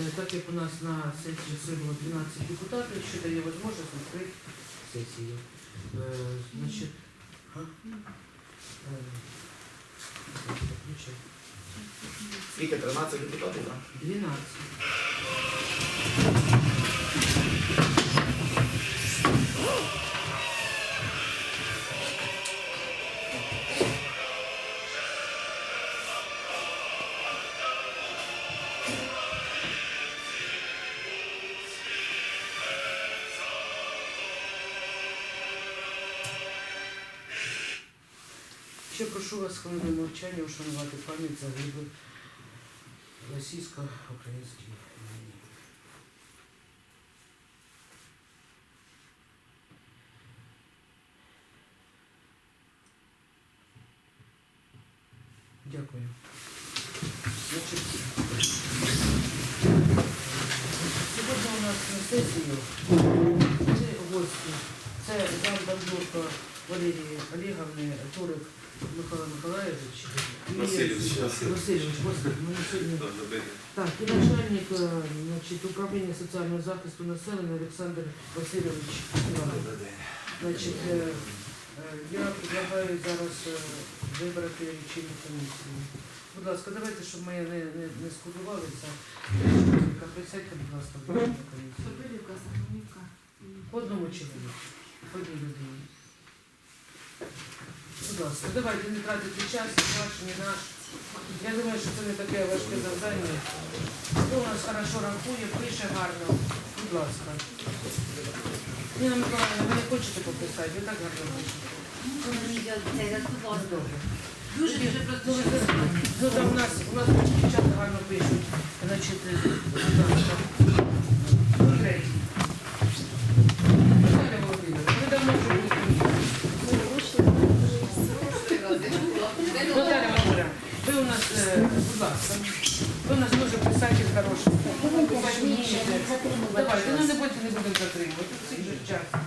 Е, Так як у нас на сесії все було 12 депутатів, що дає можливість відкрити сесію. Е, Значить? Е. Скільки? 13 депутатів, так? 12. Прошу вас хвилину мовчання ушанувати пам'ять загиблих російсько-українській війні. Дякую. Сьогодні у нас на сесію три гості. Це зам Бандурко Валерії Олеговни, Турик Михайло Миколаївич. і- Васильович. Васильович, господи, ми сьогодні так, і начальник е, значить, управління соціального захисту населення Олександр Васильович Іванов. Значить, е, е, я предлагаю зараз е, вибрати лічильну комісію. Будь ласка, давайте, щоб ми не, не, не скудувалися. Присядьте, будь ласка, в лічильну комісію. Соболівка, Сагунівка. По одному чоловіку, по одній людині. Будь ласка, давайте не тратити час, ні наш. Я думаю, що це не таке важке завдання. Хто у нас хорошо рахує, пише гарно. Будь ласка. Ніна Миколаївна, ви не хочете пописати, ви так гарно пишете. Ну, добре. Дуже дуже просто. Ну, знаєте, ну, там у нас, у нас дівчата гарно пишуть. Значить, е, будь ласка. Андрей. Ви у нас, е, будь ласка, ви у нас дуже писатель хороший. Давайте, ну не будьте, не будемо затримувати. Цей же час.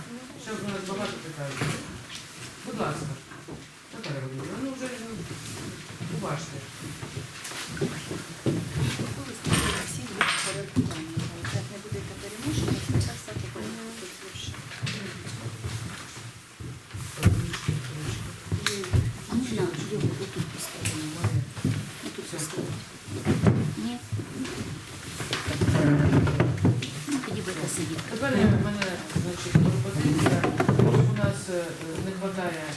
щоб у нас багато питань. Будь ласка. не вистачає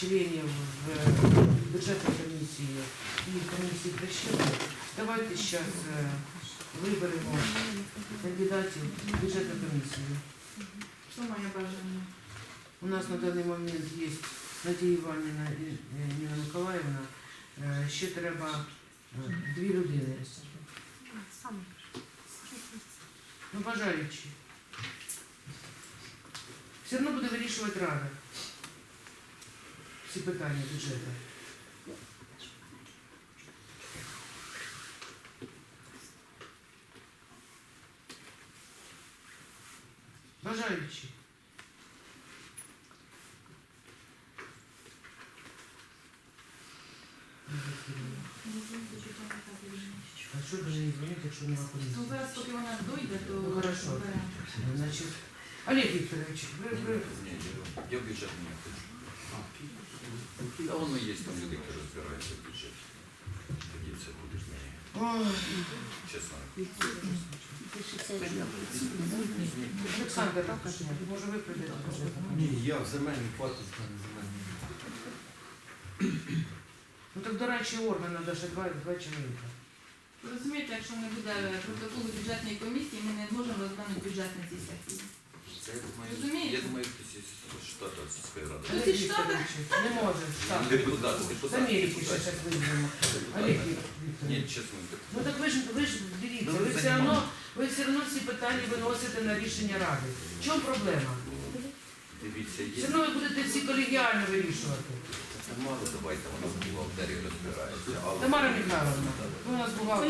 членів в е, бюджетній комісії і комісії прищепи. Давайте зараз виберемо кандидатів в бюджетну комісію. Що моє бажання? У нас на даний момент є Надія Іванівна і е, Ніна Миколаївна. Е, Ще треба е, дві людини. Ну, бажаючі. Все одно буде вирішувати рада. Всі питання бюджету. Бажаючі. А що до неї дзвонити, якщо нема куди? Ну зараз, поки вона дойде, то Ну, хорошо. Значить, Олег Вікторович, ви, ви Я бюджет не хочу. Та воно є там люди, які розбираються в бюджеті. Тоді це буде ж мені, чесно. Олександр, може ви прийдете? Ні, я в земельній платі з мене земельні. Ну так до речі, орган треба ще два, два чоловіка. Ви Розумієте, якщо не буде протоколу бюджетної комісії, ми не зможемо розглянути бюджет на цій сесії. Це я думаю, Розумієте? я думаю, хтось із штату сільської ради. Ну, ці штати- Вікторович, не може, штат. Депутат, З депутат. Америки ще зараз візьмемо. Олег Ні, Вікторович. чесно. Ну так ви ж ви ж дивіться, Ну, ви все одно ви все одно всі питання виносите на рішення ради. В чому проблема? Дивіться, є. Все одно ви будете всі колегіально вирішувати. Мало, давайте, вона в бухгалтерії розбирається. але- Тамара Михайловна, ви у нас бухгалтер.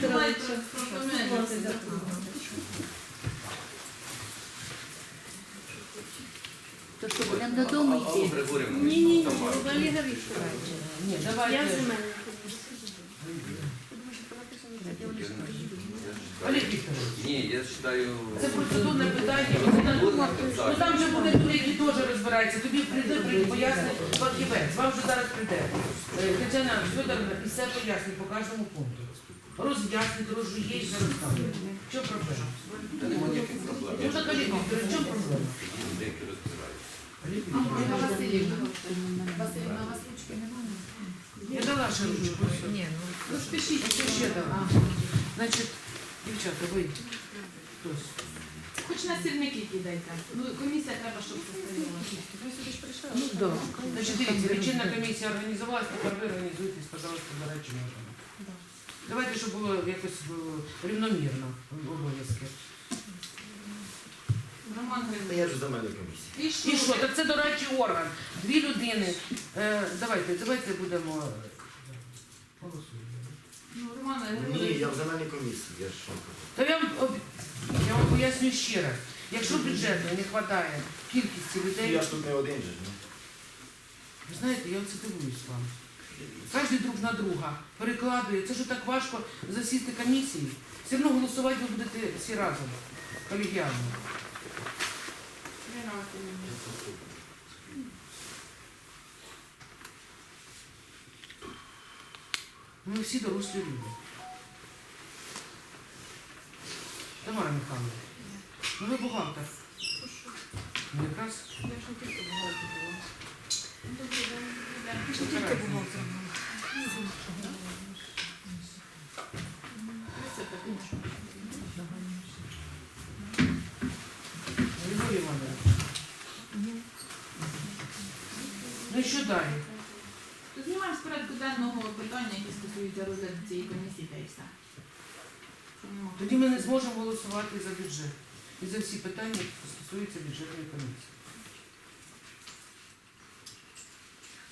Давайте пропонуємо. То що, будемо додому йти? Ні, ні, ні, Тамара. Олега Вікторовича. Ні, Я давайте. земельна Олег Вікторович, Ні, я вважаю... це процедурне питання. Ну там же буде люди, які теж розбираються. Тобі прийде, прийде пояснить фахівець. Вам вже зараз прийде. Е, Тетяна Федоровна і все пояснить по кожному пункту. Роз'яснить, розжує і все розкаже. Що проблема? Та немає ніяких проблем. Ну так, Олег Вікторович, в чому проблема? Васильівна. Васильівна, у вас ручки немає? Я дала ще ручку. Ні, ну Розпишіть. Що ще дала? Значить, дівчата, ви. Хтось. Хоч на сірники кидайте. Ну, комісія треба, щоб состояла. Ви сюди ж прийшли? Ну да. Значить, дивіться, лічильна комісія організувалась, тепер ви організуєтесь, пожалуйста, до речі, можемо. Давайте, щоб було якось е, рівномірно обов'язки. Роман Григорович. я ж земельна комісія. І що? І що? Так це дорадчий орган. Дві людини. Е, давайте, давайте будемо. е, Ну, Роман Ні, Григорович. я в земельній комісії, я ж кажу. Та я вам, об- я вам поясню ще раз. Якщо бюджету не вистачає кількості людей, Я ж тут не один же. ну. ви знаєте, я оце дивуюсь вам. Кожен друг на друга перекладує. Це ж так важко засісти комісії. Все одно голосувати ви будете всі разом, колегіально. Ми всі дорослі люди. Тамара Михайловна, ну ви бухгалтер. Ну, якраз Я ж не тільки бухгалтер була. Добрий день. Тільки Добрий день. бухгалтер Це так, ну, що? Григорій Іванович. Ну і що далі? То знімаємо з порядку денного питання, які стосуються розгляду цієї комісії, та й все. Тоді ми не зможемо голосувати за бюджет і за всі питання, які стосуються бюджетної комісії.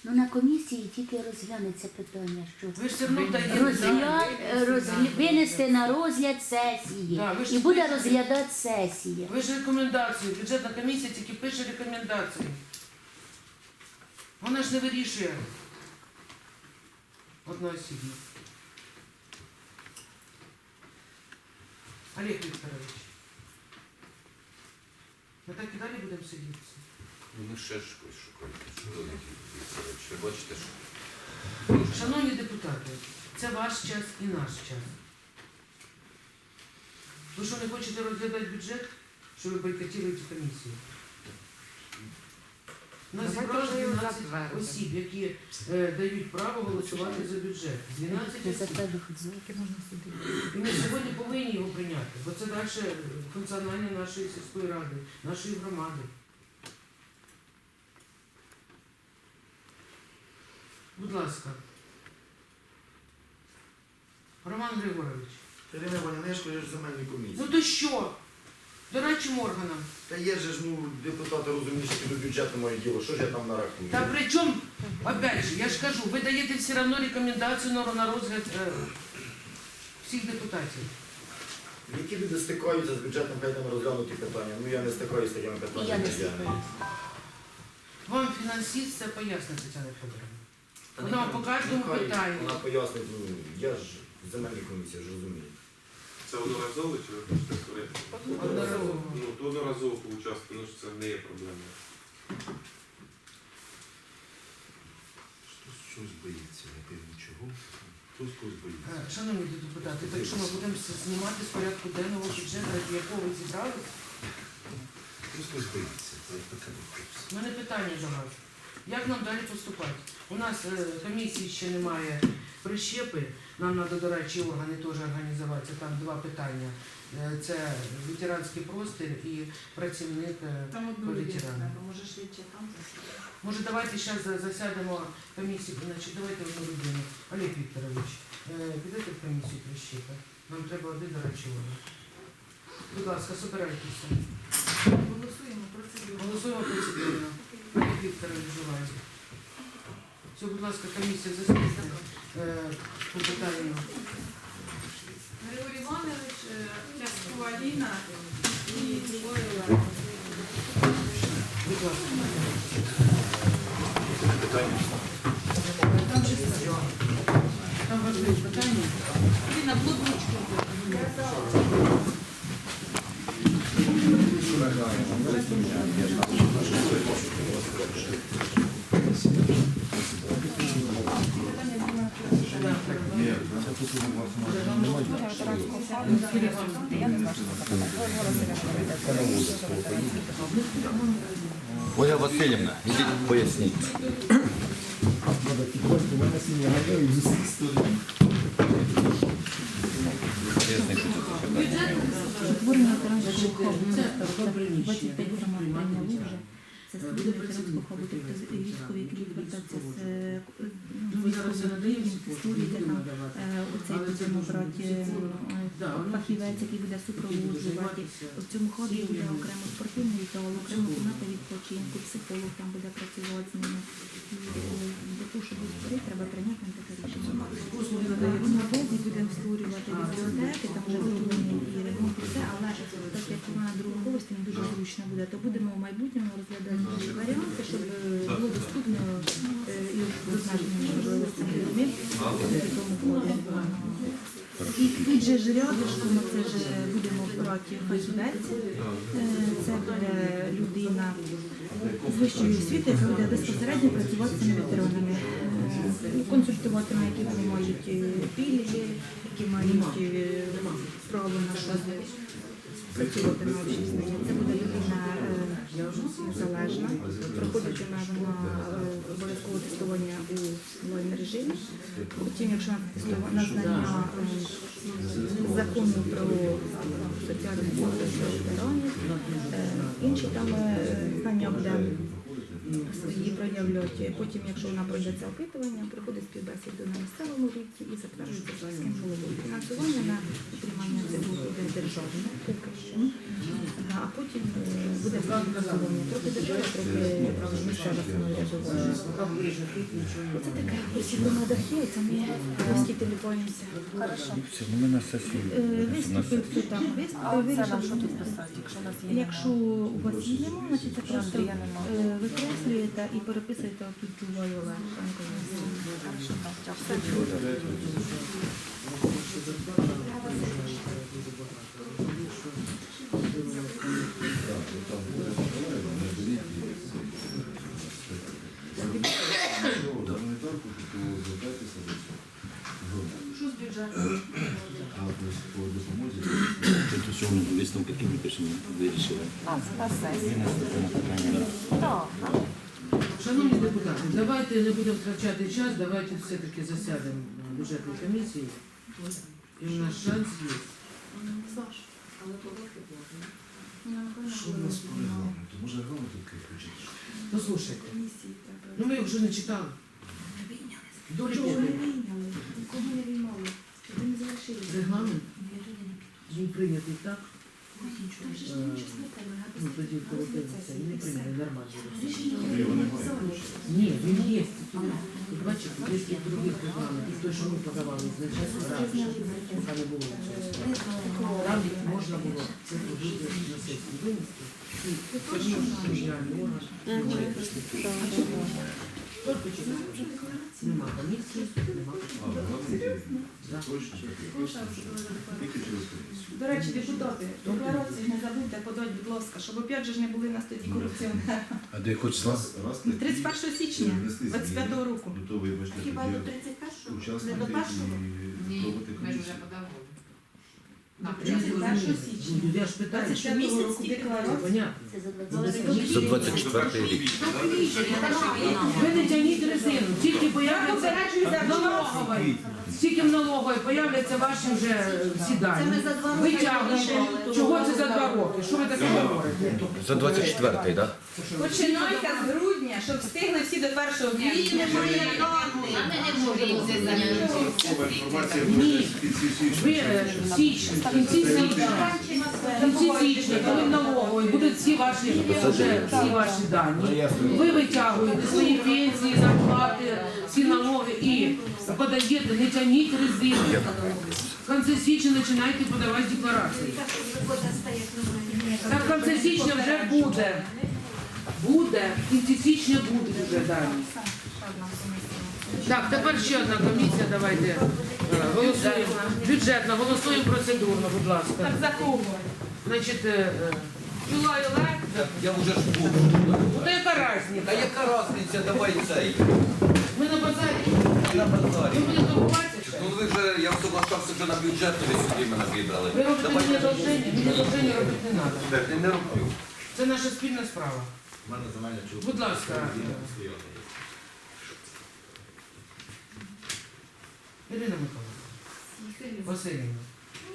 Ну на комісії тільки розглянеться питання, що Ви ж все одно даєте. розгля... розгля... винести на розгляд сесії. Да, ви ж І буде пишете. розглядати сесія. Ви ж рекомендацію, бюджетна комісія тільки пише рекомендації. Вона ж не вирішує одноосібно. Олег Вікторович. Ми так і далі будемо сидіти. Ну, ми ще ж щось шукаємо. Олег Вікторович? Ви бачите, що... Шановні депутати, це ваш час і наш час. Ви що не хочете розглядати бюджет, що ви бойкотуєте комісію? У нас Давайте його 12 затвердимо. осіб, які е, дають право голосувати за бюджет. 12 осіб. І ми сьогодні повинні його прийняти, бо це далі функціонування нашої сільської ради, нашої громади. Будь ласка. Роман Григорович. Ірина Іванівна, я ж земельній комісії. Ну то що? Дорадчим органам. Та є же ж, ну, депутати розуміють, що до бюджету моє діло, що ж я там нарахую? Та при чому, опять же, я ж кажу, ви даєте все одно рекомендацію на, на розгляд е, всіх депутатів. Які люди стикаються з бюджетом, хай там розглянуті питання. Ну я не стикаюся з такими І я питаннями. не стикаюся. Вам фінансист це пояснить, Тетяна Федоровна. Вона по кожному нехай питанню. Вона пояснить, ну, я ж в земельній комісії, я ж розумію. Це одноразово чи ви хочете створити? Одноразово. Ну, то одноразово поучаствувати, ну що це не є проблемою. Хтось щось боїться, не пойму чого. Хтось когось боїться. Е, Шановні депутати, так що ми будемо с- знімати з порядку денного бюджету, ради якого ви зібрались? Хтось когось боїться. Це таке не У мене питання до вас. Як нам далі поступати? У нас е, комісії ще немає прищепи. Нам треба дорадчі органи теж організуватися. Там два питання. Е, Це ветеранський простір і працівник. е, Там По ветеранам. може швидше там засідати. Може, давайте зараз засядемо комісію, значить, давайте одну людину. Олег Вікторович, е, підете в комісію прищепи. Нам треба один дорадчий орган. Будь ласка, собирайтеся. Голосуємо процедуру. Голосуємо процедурно. Олег Вікторович желає. Все, будь ласка, комісія засідає Е, по питанню. Григорій Іванович, е, Тяскова Аліна і Будь ласка. Там чисто. Там важливі питання. Аліна, блок ручку. Thank you. Поясніть. Поясніть, що це таке. Утворення ветеранського хабу Це міста. Це приміщення, 25 дуже громад приймальне прийняли місце. вже. Це буде хабу, тобто військові, які з е, е, оцей будемо брати е, е, фахівець, який буде супроводжувати. В цьому ході буде окремо спортивний окремо кімната відпочинку, психолог там буде працювати з ними. Е, того, щоб їх треба прийняти на таке рішення. Послуги В будемо створювати бібліотеки, там вже зроблені і ремонт, і все, але так як вона друговості не дуже зручно буде, то будемо в майбутньому розглядати варіанти, щоб е, було доступно е, і з обмеженими можливостями людьми в тому ході. І тут же ж рядышком ми це ж будемо брати фахівець. Е, Це буде людина вищої освіти, яка буде безпосередньо працювати з ветеранами. Е, Консультуватиме, які вони мають е, пільги, які мають е, право на щось. Працювати на обчислення. Це буде людина залежна, незалежна. на е, обов'язкове тестування у онлайн режимі. Потім, якщо на знання е, закону про соціальну захист е, інші там е, знання буде свої проявляти. Потім, якщо вона пройде це опитування, приходить співбесіду на місцевому рівні і затверджується сільським головою. Фінансування на утримання цього буде державне, поки що. А потім е, буде фінансування. Трохи держава, трохи місцеве самоврядування. Оце таке посідемо дахи, це ми рості телефонимося. Все, ну ми на сесію. Е, Виступив хто там, виступив, вирішив, що тут писати. Якщо у вас її немає, значить це просто е, викреслюєте і переписуєте тут Чуваю Олег. Гуманітарку, то звертайтеся до цього. Що з бюджетом? А по допомозі що ми висновки які ми пишемо, вирішили. Винести це питання. Шановні депутати, давайте не будемо втрачати час, давайте все-таки засядемо на бюджетній комісії. І у нас шанс є. що в нас по регламенту? Може регламент тут включити? Послухайте, ну ми його вже не читали. До чого? Кого не виймали? Ви не залишили. Регламент він прийнятий так. Ну тоді колотилися, не прийняли нормально. Ні, він є. Тут бачите, є і регламент, і той, що ми подавали значально раніше, поки не було цього. Там можна було це робити на сесії винести. І це ж державний орган. Тільки через Нема комісії, нема. До речі, депутати, декларації не забудьте подати, будь ласка, щоб опять же ж не були на статті корупціонери. А де хоч Раз, раз такі 31 січня 25 зміни, року. Хіба тоді до 31-го? Не до першого? і робити комісію. Я 31 січня. Ну, Я ж питаю, що 25 року декларація. понятно. Це За 24 рік. Ви не тягніть резину, тільки появляться налогової. Тільки в налоговій появляться ваші вже всі дані. Витягуємо. Чого це за два роки? Що ви таке говорите? За 24-й, так? Починайте з грудня, щоб встигли всі до 1 квітня. Ні. Ви е, в січні, в кінці січня, в кінці січня, коли в будуть всі ваші, вже всі ваші дані. Ви витягуєте свої пенсії, зарплати, всі налоги і подаєте, не тягніть резину. В кінці січня починайте подавати декларації. Так в кінці січня вже буде. Буде, в кінці січня буде вже дані. Так, тепер ще одна комісія, давайте е, голосуємо. Бюджетна, голосуємо процедурно, будь ласка. Так за кого? Значить, Желаю лайк. Я, я вже ж був. Та яка Та різниця? яка різниця, давай цей. Ми на базарі. І на базарі. Ви будете торгуватися? Ну ви вже, я соглашався вже на бюджетну, ви сюди мене вибрали. Ви робите Давайте мені вже- долження, мені долження робити не треба. Так, я не роблю. Це наша спільна справа. У мене земельна чоловік. Будь ласка. Ірина Миколаївна, Васильівна,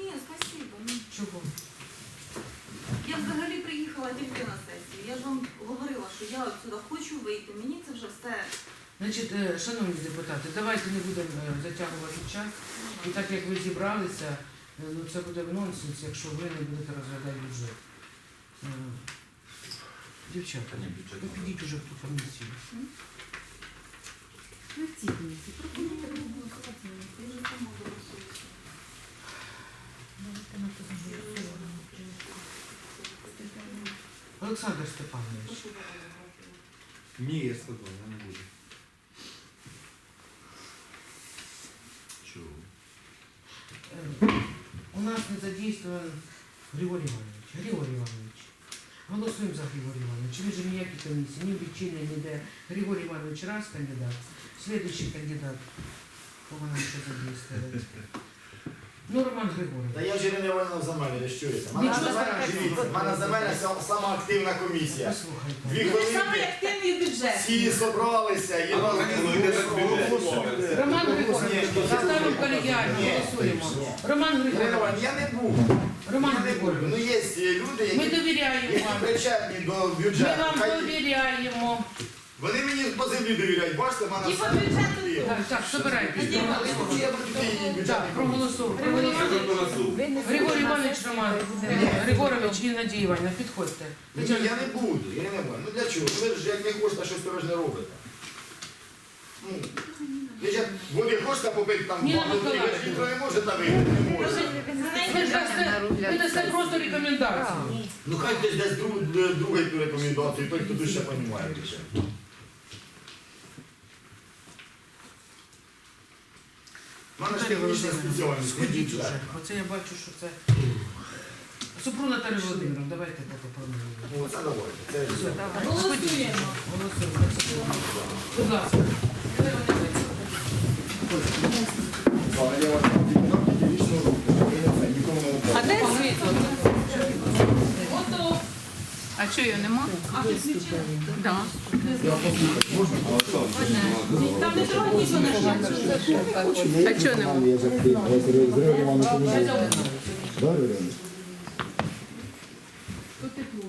Ні, спасибо. Ну, чого? Я взагалі приїхала тільки на сесію. Я ж вам говорила, що я отсюда хочу вийти. Мені це вже все. Значить, е, шановні депутати, давайте не будемо е, затягувати час. І так як ви зібралися, е, ну це буде нонсенс, якщо ви не будете розглядати бюджет. Е, Дівчата, ви підіть уже в ту комісію. Не в цій комісії. Пропонуйте мені голосувати. Олександр Степанович, Ні, я сказав, я не буду. Чого? е, у нас не задействован Григорій Іванович. Григорій Іванович. Голосуємо за Григорія Івановича. Він же ніякі комісії, ні в лічильні, ніде. Григорій Іванович раз кандидат, слідуючий кандидат. Кого нам ще задействовать? Ну, Роман Та Григорович. я ж Ірина Івановна в земелі, не щурюся. Мене земельна, страшного. дивіться, в мене земельна сама активна комісія. Послухайте. Дві Це хвилинки, активний бюджет. всі зібралися і організуйте так бюджет. Роман Григорович, заставимо колегіально, Ні, голосуємо. ні. Роман Григорович, я не буду. Роман Я не буду. Ну є люди, ми які, довіряємо які вам. причетні до Ми бюджету. вам Хай- довіряємо. Вони мені по землі довіряють, бачите, в мене І по все бюджету. Так, так, собирайтесь. Так, проголосуємо. Григорій Іванович Роман Григорович і Надія Іванівна, підходьте. Ні, я не буду, я не буду. Ну для чого? Ви ж як не хочете, щось то ви ж не робите. Ну, ви ж як води хочете попити там Ніна два ви ж Миколаївна. ніхто не може там випити, не може. Ви дасте, ви дасте просто рекомендацію. Ну хай десь десь друг, другий ту рекомендацію, той, хто дуже розуміє більше. У мене ж технічна спеціальність, Сходіть уже. вже. Оце я бачу, що це. Супру Наталі Володимировна, давайте попробуємо. Голосуємо. Голосуємо. Будь ласка. Слава, я вас депутат, вічно руку. Ви не це, нікому не А де Готов. А чого його нема? А ти включила? Да. Там не трогай нічого на. А чого нема? Тут тепло.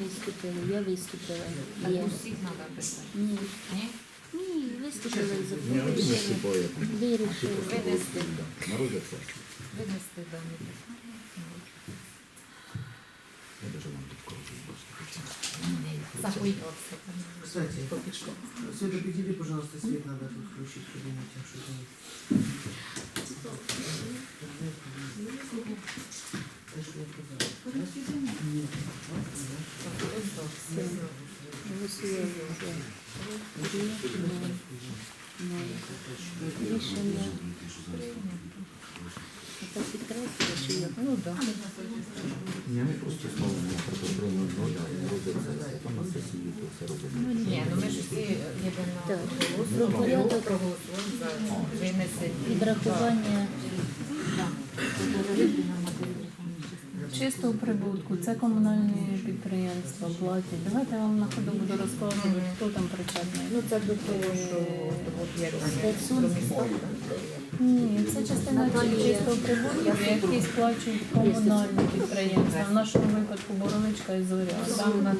Виступили, я виступила. Я. Усіх треба писати. Ні. Ні? Ні, виступили за вирішили. Винести. Винести дані питання. Загоювався. Кстати, Света, определи, пожалуйста, свет надо тут включить кабинете, что это нет. Что я рішення. Це підкреслює? Ну так. Я не просто знову не робиться, там на сесії то все робимо. Ні, ну ми ж всі єдино Так. голосуємо. Проголосуємо за винесення. Відрахування Чистого прибутку, це комунальні підприємства платять. Давайте я вам на ходу буду розказувати, хто там причетний. Ну це до того, що от як Ні, це частина чистого прибутку, які сплачують комунальні підприємства. В нашому випадку Боровичка і Зоря. Там на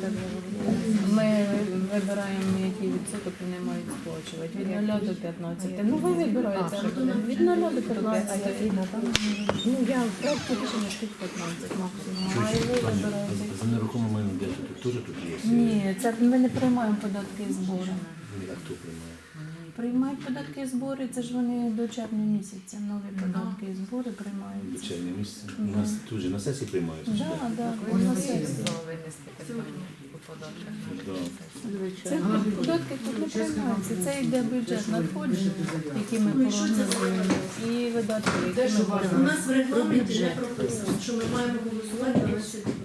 ми вибираємо, який відсоток вони мають сплачувати. Від 0 до 15. Ну ви вибираєте від 0 до 15. Ну я в проєкті рішення тут 15 максимум. А ви вибираєте. За нерухоме майно де тут теж тут є? Ні, це ми не приймаємо податки і збори. А хто приймає? Приймають податки і збори, це ж вони до червня місяця. Нові податки і збори приймаються. Вечірнє місце. У нас тут же на сесії приймають. Так, так, Можна на сесії. винести питання. податках. Це податки тут не приймаються. Це йде бюджет надходження, які ми прогнозуємо, і видатки, Те, які що ми. У нас в регламенті не прописано, що ми маємо голосувати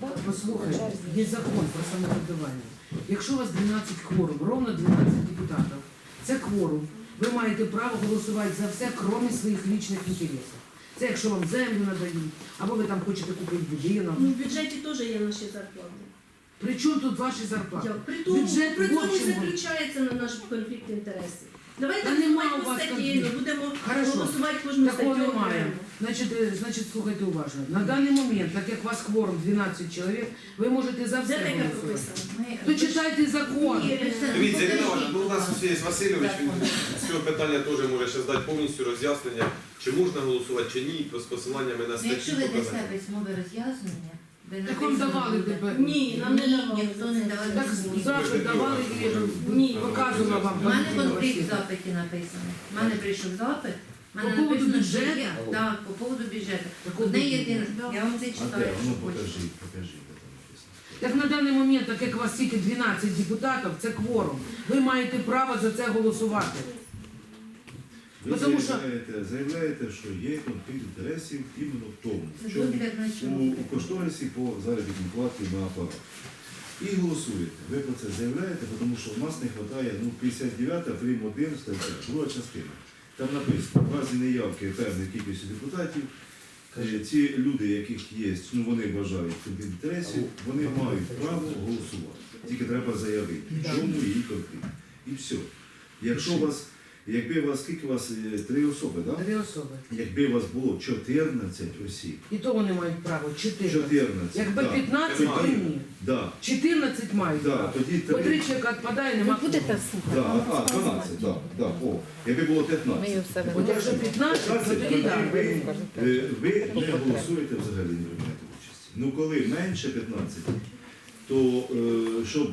на Послухайте, є закон про самоврядування. Якщо у вас 12 кворум, ровно 12 депутатів, це кворум. Ви маєте право голосувати за все, крім своїх лічних інтересів. Це якщо вам землю надають, або ви там хочете купити будинок. Ну, в бюджеті теж є наші зарплати. При чому тут ваші зарплати? Як? При тому, Бюджет при тому общем, заключається на наш конфлікт інтересів. Давайте Та нема голосувати у вас постатейно, конфлікту. будемо Хорошо. голосувати кожну Такого статтю. немає. окремо. Значить, е, значить, слухайте уважно. На даний момент, так як у вас кворум 12 чоловік, ви можете за все голосувати. прописано? То читайте закон. Ні, Дивіться, Ірина Івановна, ну у нас ось є Васильович, він з цього питання теж може ще здати повністю роз'яснення, чи можна голосувати, чи ні, з посиланнями на Ну, статті. Якщо ви дасте показання. письмове роз'яснення, Так вам написано давали буде- тепер. Ні, нам не Ні, давали. ніхто не давав. Так запит давали і Ні. показувала вам. У мене Валентина конфлікт Васильівна. запиті написано. У мене прийшов запит. Мене По поводу написано, що бюджету? є- Так, по поводу бюджету. Одне єдине. Я вам це читаю, де? Ну хочете. покажи, покажи, де там написано. Так на даний момент, так як у вас тільки 12 депутатів, це кворум. Ви маєте право за це голосувати. Ви Ну, тому що- заявляєте, заявляєте, що є конфлікт інтересів іменно в тому, Це що до 19 у, у кошторисі по заробітній платі на апарат. І голосуєте. Ви про це заявляєте, тому що в нас не вистачає ну, 59 прим. 1 стаття, друга частина. Там написано, в разі неявки певної кількості депутатів, е, ці люди, яких є, ну вони бажають інтересів, вони мають право голосувати. Тільки треба заявити, в чому її конфлікт. І все. Якщо у вас, якби у вас, скільки у вас, е, три особи, так? Дві особи. Якби у вас було 14 осіб, І то вони мають право. 14. 14, Якби да, 15, то тоді, ні. да, 14 мають да, право. тоді Бо три три, чоловіка відпадає, нема. Ви будете да, слухати? а, 12, да, да, о, якби було 15. Ми все От якщо 15, то тоді тоді так. ви, е, ви не голосуєте взагалі, не приймаєте участі. Ну коли менше 15, то е, щоб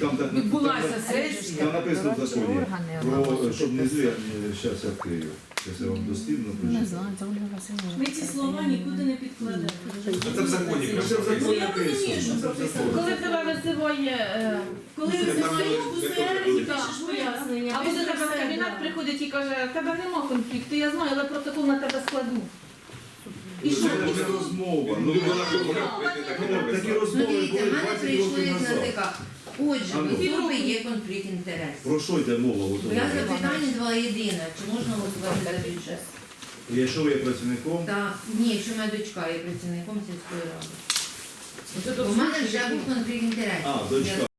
там так Відбулася сесія. Там написано в законі Органи про щоб не зря, зараз я відкрию. Зараз я вам достійно Не знаю, це Ольга Васильівна. Ми ці слова нікуди не підкладемо. Це в законі це в. Ну, я розумію, що Це прописано. Коли тебе визиває, е, Коли Це ви там задаєш не в УСР контролює. і пишеш пояснення, або до тебе в кабінет приходить і каже, тебе нема конфлікту, я знаю, але протокол на тебе складу. І що? Це І розмова. Ну, Ну, ну, такі розмови дивіться, були в мене 20 прийшли років на назад. ТК. Отже, А ну. в є конфлікт інтересів. Про що йде мова? от Я у запитання два єдине. Чи можна голосувати за бюджет? Якщо ви є працівником, Так, ні, якщо моя дочка є працівником сільської ради. У мене вже був конфлікт інтересів. а, дочка.